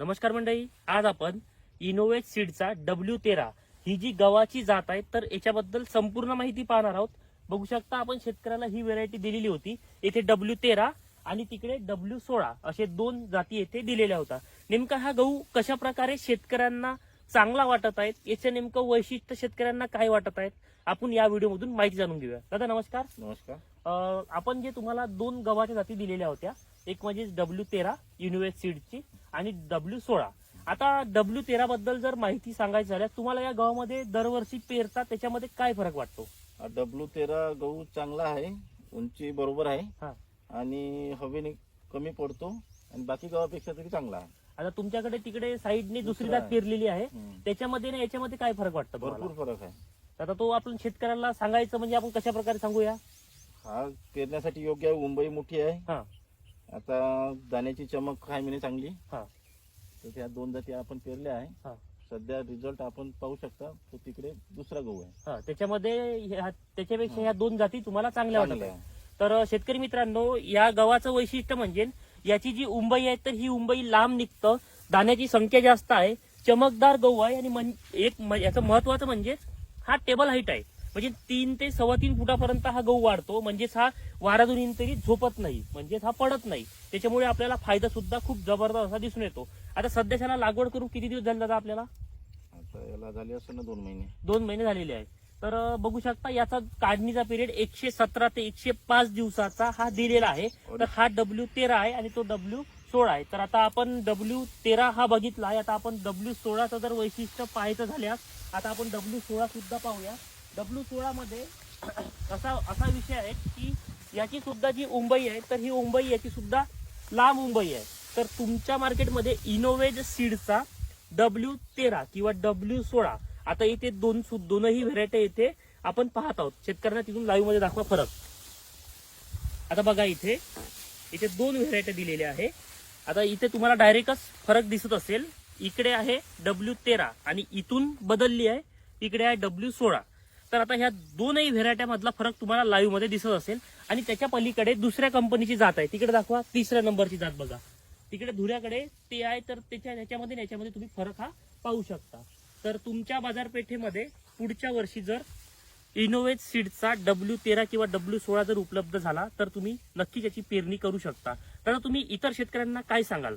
नमस्कार मंडळी आज आपण इनोवेट सीडचा डब्ल्यू तेरा ही जी गव्हाची जात आहे तर याच्याबद्दल संपूर्ण माहिती पाहणार आहोत. बघू शकता आपण शेतकऱ्याला ही व्हेरायटी दिलेली होती. येथे डब्ल्यू तेरा आणि तिकडे डब्ल्यू सोळा असे दोन जाती येथे दिलेल्या होत्या. नेमका हा गहू कशा प्रकारे शेतकऱ्यांना चांगला वाटत आहेत याचं नेमकं वैशिष्ट्य शेतकऱ्यांना काय वाटत आहेत आपण या व्हिडिओमधून माहिती जाणून घेऊया. दादा नमस्कार. नमस्कार. आपण जे तुम्हाला दोन गव्हाच्या जाती दिलेल्या होत्या एक म्हणजे डब्ल्यू तेरा युनिव्हर्स सीडची आणि डब्ल्यू सोळा. आता डब्ल्यू तेरा बद्दल जर माहिती सांगायची झाल्यास तुम्हाला या गव्हामध्ये दरवर्षी पेरता त्याच्यामध्ये काय फरक वाटतो? डब्ल्यू तेरा गहू चांगला आहे उंची बरोबर आहे. हा. आणि हवेने कमी पडतो आणि बाकी गव्हापेक्षा तरी चांगला आहे. आता तुमच्याकडे तिकडे साईडने दुसरी दुसरा जात आहे. पेरलेली आहे. हम्म. त्याच्यामध्ये ना याच्यामध्ये काय फरक वाटतं भरपूर तुम्हाला फरक आहे. आता तो आपण शेतकऱ्याला सांगायचं म्हणजे आपण कशा प्रकारे सांगूया? हा पेरण्यासाठी योग्य आहे मुंबई मोठी आहे. हा. आता दाण्याची चमक आहे म्हणे चांगली. हा. तर त्या दोन जाती आपण पेरल्या आहे. हा. सध्या रिझल्ट आपण पाहू शकता तो तिकडे दुसरा गहू आहे. हा त्याच्यामध्ये ह्या- त्याच्यापेक्षा ह्या दोन जाती तुम्हाला चांगल्या वाटत चांगला आहेत. आहे. तर अ, शेतकरी मित्रांनो या गव्हाचं वैशिष्ट्य म्हणजे याची जी उंबई आहे तर ही उंबई लांब निघतं. दाण्याची संख्या जास्त आहे. चमकदार गहू आहे आणि मन- एक म- याचं महत्वाचं म्हणजे हा टेबल हाईट आहे. म्हणजे तीन ते सव्वा तीन फुटापर्यंत हा गहू वाढतो. म्हणजेच हा येईन तरी झोपत नाही. म्हणजेच हा पडत नाही. त्याच्यामुळे आपल्याला फायदा सुद्धा खूप जबरदस्त असा दिसून येतो. आता सध्याच्याला लागवड करून किती दिवस झाले दादा आपल्याला? आता याला झाले असं ना दोन महिने. दोन महिने झालेले आहे तर बघू शकता याचा काढणीचा पिरियड एकशे सतरा ते एकशे पाच दिवसाचा हा दिलेला आहे. तर हा डब्ल्यू तेरा आहे आणि तो डब्ल्यू सोळा आहे. तर आता आपण डब्ल्यू तेरा हा बघितला आहे. आता आपण डब्ल्यू सोळाचं जर वैशिष्ट्य पाहायचं झाल्यास आता आपण डब्ल्यू सोळा सुद्धा पाहूया. डब्ल्यू सोळा मध्ये असा असा विषय आहे की याची सुद्धा जी मुंबई आहे तर ही मुंबई याची सुद्धा लांब मुंबई आहे. तर तुमच्या मार्केटमध्ये इनोवेज सीडचा डब्ल्यू तेरा किंवा डब्ल्यू सोळा आता इथे दोन दोनही व्हेरायटी इथे आपण पाहत आहोत. शेतकऱ्यांना तिथून लाईव्हमध्ये दाखवा फरक. आता बघा इथे इथे दोन व्हेरायटी दिलेल्या आहे. आता इथे तुम्हाला डायरेक्टच फरक दिसत असेल. इकडे आहे डब्ल्यू तेरा आणि इथून बदलली आहे. इकडे आहे डब्ल्यू सोळा. तर आता ह्या दोनही व्हेरायट्या मधला फरक तुम्हाला लाईव्हमध्ये दिसत असेल. आणि त्याच्या पलीकडे दुसऱ्या कंपनीची जात आहे. तिकडे दाखवा तिसऱ्या नंबरची जात बघा. तिकडे धुऱ्याकडे ते आहे तर त्याच्या ह्याच्यामध्ये याच्यामध्ये तुम्ही फरक हा पाहू शकता. तर तुमच्या बाजारपेठेमध्ये पुढच्या वर्षी जर इनोवेट सीडचा डब्ल्यू तेरा किंवा डब्ल्यू सोळा जर उपलब्ध झाला तर तुम्ही नक्कीच याची पेरणी करू शकता. तर तुम्ही इतर शेतकऱ्यांना काय सांगाल?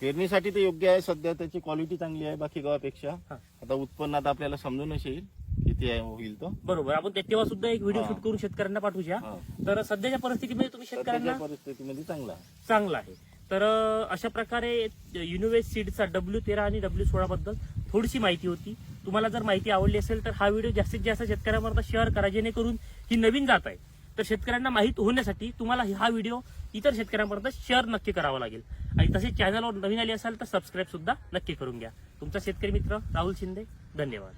पेरणीसाठी ते योग्य आहे. सध्या त्याची क्वालिटी चांगली आहे बाकी गव्हापेक्षा हा. आता उत्पन्नात आपल्याला समजूनच येईल. किती आहे होईल तो? बरोबर. आपण ते- तेव्हा सुद्धा एक व्हिडिओ हा. शूट करून शेतकऱ्यांना पाठवूया. हा. तर सध्याच्या परिस्थितीमध्ये तुम्ही सध्याच्या शेतकऱ्यांना परिस्थितीमध्ये चांगला आहे. चांगला आहे. तर अं, अशा प्रकारे युनिव्हर्स सीडचा डब्ल्यू तेरा आणि डब्ल्यू सोळा बद्दल थोडीशी माहिती होती. तुम्हाला जर माहिती आवडली असेल तर हा व्हिडिओ जास्तीत जास्त शेतकऱ्यांपर्यंत शेअर करा जेणेकरून ही नवीन जात आहे. तर शेतकऱ्यांना माहीत होण्यासाठी तुम्हाला हा व्हिडिओ इतर शेतकऱ्यांपर्यंत शेअर नक्की करावा लागेल. आणि तसेच चॅनलवर नवीन आली असाल तर सबस्क्राईब सुद्धा नक्की करून घ्या. तुमचा शेतकरी मित्र राहुल शिंदे धन्यवाद.